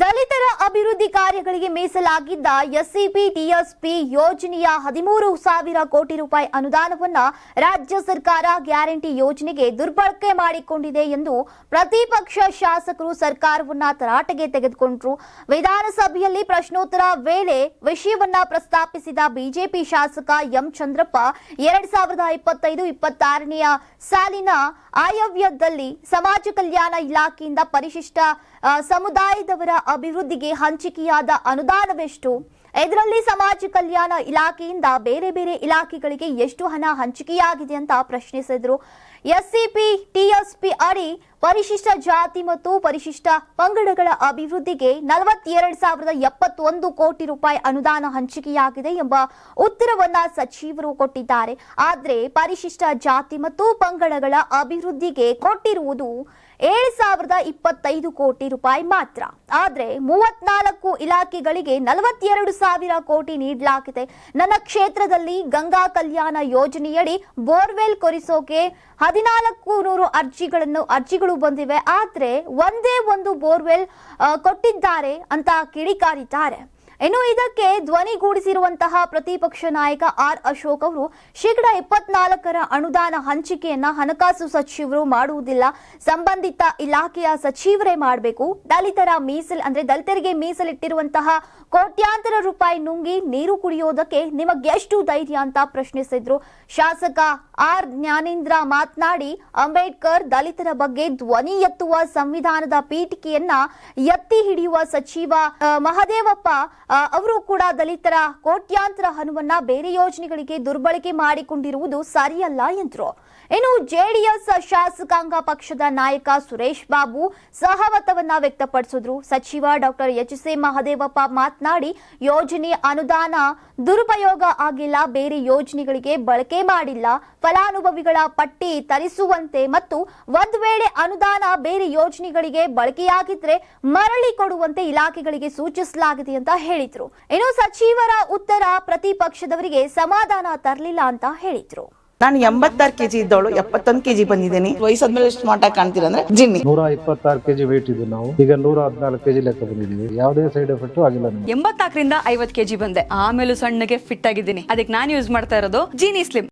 ದಲಿತರ ಅಭಿವೃದ್ಧಿ ಕಾರ್ಯಗಳಿಗೆ ಮೀಸಲಾಗಿದ್ದ ಎಸ್ಸಿಪಿ ಟಿಎಸ್ಪಿ ಯೋಜನೆಯ ಹದಿಮೂರು ಸಾವಿರ ಕೋಟಿ ರೂಪಾಯಿ ಅನುದಾನವನ್ನ ರಾಜ್ಯ ಸರ್ಕಾರ ಗ್ಯಾರಂಟಿ ಯೋಜನೆಗೆ ದುರ್ಬಳಕೆ ಮಾಡಿಕೊಂಡಿದೆ ಎಂದು ಪ್ರತಿಪಕ್ಷ ಶಾಸಕರು ಸರ್ಕಾರವನ್ನ ತರಾಟೆಗೆ ತೆಗೆದುಕೊಂಡ್ರು. ವಿಧಾನಸಭೆಯಲ್ಲಿ ಪ್ರಶ್ನೋತ್ತರ ವೇಳೆ ವಿಷಯವನ್ನ ಪ್ರಸ್ತಾಪಿಸಿದ ಬಿಜೆಪಿ ಶಾಸಕ ಎಂ ಚಂದ್ರಪ್ಪ, ಎರಡ್ ಸಾವಿರದ ಇಪ್ಪತ್ತೈದು ಇಪ್ಪತ್ತಾರನೆಯ ಸಾಲಿನ ಆಯವ್ಯದಲ್ಲಿ ಸಮಾಜ ಕಲ್ಯಾಣ ಇಲಾಖೆಯಿಂದ ಪರಿಶಿಷ್ಟ ಸಮುದಾಯದವರ ಅಭಿವೃದ್ಧಿಗೆ ಹಂಚಿಕೆಯಾದ ಅನುದಾನವೆಷ್ಟು? ಇದರಲ್ಲಿ ಸಮಾಜ ಕಲ್ಯಾಣ ಇಲಾಖೆಯಿಂದ ಬೇರೆ ಬೇರೆ ಇಲಾಖೆಗಳಿಗೆ ಎಷ್ಟು ಹಣ ಹಂಚಿಕೆಯಾಗಿದೆ ಅಂತ ಪ್ರಶ್ನಿಸಿದ್ರು. ಎಸ್ಸಿಪಿ, ಟಿಎಸ್ಪಿ ಅಡಿ ಪರಿಶಿಷ್ಟ ಜಾತಿ ಮತ್ತು ಪರಿಶಿಷ್ಟ ಪಂಗಡಗಳ ಅಭಿವೃದ್ಧಿಗೆ ನಲವತ್ತೆರಡು ಸಾವಿರದ ಎಪ್ಪತ್ತೊಂದು ಕೋಟಿ ರೂಪಾಯಿ ಅನುದಾನ ಹಂಚಿಕೆಯಾಗಿದೆ ಎಂಬ ಉತ್ತರವನ್ನ ಸಚಿವರು ಕೊಟ್ಟಿದ್ದಾರೆ. ಆದರೆ ಪರಿಶಿಷ್ಟ ಜಾತಿ ಮತ್ತು ಪಂಗಡಗಳ ಅಭಿವೃದ್ಧಿಗೆ ಕೊಟ್ಟಿರುವುದು ಏಳು ಸಾವಿರದ ಇಪ್ಪತ್ತೈದು ಕೋಟಿ ರೂಪಾಯಿ ಮಾತ್ರ. ಆದರೆ ಮೂವತ್ನಾಲ್ಕು ಇಲಾಖೆಗಳಿಗೆ ನಲವತ್ತೆರಡು ಸಾವಿರ ಕೋಟಿ ನೀಡಲಾಗಿದೆ. ನನ್ನ ಕ್ಷೇತ್ರದಲ್ಲಿ ಗಂಗಾ ಕಲ್ಯಾಣ ಯೋಜನೆಯಡಿ ಬೋರ್ವೆಲ್ ಕೊರಿಸೋಕೆ ಹದಿನಾಲ್ಕು ನೂರು ಅರ್ಜಿಗಳನ್ನು, ಅರ್ಜಿಗಳು ಬಂದಿವೆ. ಆದ್ರೆ ಒಂದೇ ಒಂದು ಬೋರ್ವೆಲ್ ಕೊಟ್ಟಿದ್ದಾರೆ ಅಂತ ಕಿಡಿಕಾರಿದ್ದಾರೆ. ಇನ್ನು ಇದಕ್ಕೆ ಧ್ವನಿಗೂಡಿಸಿರುವಂತಹ ಪ್ರತಿಪಕ್ಷ ನಾಯಕ ಆರ್ ಅಶೋಕ್ ಅವರು ಶೇಕಡ ಇಪ್ಪತ್ನಾಲ್ಕರ ಅನುದಾನ ಹಂಚಿಕೆಯನ್ನ ಹಣಕಾಸು ಸಚಿವರು ಮಾಡುವುದಿಲ್ಲ. ಸಂಬಂಧಿತ ಇಲಾಖೆಯ ಸಚಿವರೇ ಮಾಡಬೇಕು. ದಲಿತರ ಮೀಸಲ್ ಅಂದ್ರೆ ದಲಿತರಿಗೆ ಮೀಸಲಿಟ್ಟಿರುವಂತಹ ಕೋಟ್ಯಾಂತರ ರೂಪಾಯಿ ನುಂಗಿ ನೀರು ಕುಡಿಯೋದಕ್ಕೆ ನಿಮಗೆಷ್ಟು ಧೈರ್ಯ ಅಂತ ಪ್ರಶ್ನಿಸಿದ್ರು. ಶಾಸಕ ಆರ್ ಜ್ಞಾನೇಂದ್ರ ಮಾತನಾಡಿ, ಅಂಬೇಡ್ಕರ್ ದಲಿತರ ಬಗ್ಗೆ ಧ್ವನಿ ಎತ್ತುವ ಸಂವಿಧಾನದ ಪೀಠಿಕೆಯನ್ನ ಎತ್ತಿ ಹಿಡಿಯುವ ಸಚಿವ ಮಹದೇವಪ್ಪ ಅವರು ಕೂಡ ದಲಿತರ ಕೋಟ್ಯಾಂತರ ಹಣವನ್ನ ಬೇರೆ ಯೋಜನೆಗಳಿಗೆ ದುರ್ಬಳಕೆ ಮಾಡಿಕೊಂಡಿರುವುದು ಸರಿಯಲ್ಲ ಎಂದರು. ಇನ್ನು ಜೆಡಿಎಸ್ ಶಾಸಕಾಂಗ ಪಕ್ಷದ ನಾಯಕ ಸುರೇಶ್ ಬಾಬು ಸಹಮತವನ್ನ ವ್ಯಕ್ತಪಡಿಸಿದ್ರು. ಸಚಿವ ಡಾಕ್ಟರ್ ಎಚ್ ಸಿ ಮಹದೇವಪ್ಪ ಮಾತನಾಡಿ, ಯೋಜನೆ ಅನುದಾನ ದುರುಪಯೋಗ ಆಗಿಲ್ಲ, ಬೇರೆ ಯೋಜನೆಗಳಿಗೆ ಬಳಕೆ ಮಾಡಿಲ್ಲ, ಫಲಾನುಭವಿಗಳ ಪಟ್ಟಿ ತರಿಸುವಂತೆ ಮತ್ತು ಒಂದು ವೇಳೆ ಅನುದಾನ ಬೇರೆ ಯೋಜನೆಗಳಿಗೆ ಬಳಕೆಯಾಗಿದ್ರೆ ಮರಳಿ ಕೊಡುವಂತೆ ಇಲಾಖೆಗಳಿಗೆ ಸೂಚಿಸಲಾಗಿದೆ ಅಂತ ಹೇಳಿದ್ರು ಇನ್ನು ಸಚಿವರ ಉತ್ತರ ಪ್ರತಿಪಕ್ಷದವರಿಗೆ ಸಮಾಧಾನ ತರಲಿಲ್ಲ ಅಂತ ಹೇಳಿದ್ರು. ನಾನು ಎಂಬತ್ತಾರು ಕೆಜಿ ಇದ್ದವಳು ಎಪ್ಪತ್ತೊಂದು ಕೆಜಿ ಬಂದಿದ್ದೀನಿ. ವಯಸ್ಸಾದ್ಮೇಲೆ ಸ್ಮಾರ್ಟ್ ಆಗಿ ಕಾಣ್ತೀರ ಅಂದ್ರೆ ಜಿನ್ನಿ. ನೂರ ಇಪ್ಪತ್ತಾರು ಕೆಜಿ ವೇಟ್ ಇದ್ದು ನಾವು. ಈಗ ನೂರ ಹದಿನಾಲ್ಕು ಕೆಜಿ ಲೆಕ್ಕ ಬಂದಿದ್ದೀವಿ. ಯಾವುದೇ ಸೈಡ್ ಎಫೆಕ್ಟ್ ಆಗಿಲ್ಲ ಎಂಬತ್ತಾಕರಿಂದ ಎಂಬತ್ನಾಲ್ಕರಿಂದ ಐವತ್ ಕೆಜಿ ಬಂದೆ. ಆಮೇಲೆ ಸಣ್ಣಗೆ ಫಿಟ್ ಆಗಿದ್ದೀನಿ. ಅದಕ್ಕೆ ನಾನು ಯೂಸ್ ಮಾಡ್ತಾ ಇರೋದು ಜೀನಿ ಸ್ಲಿಮ್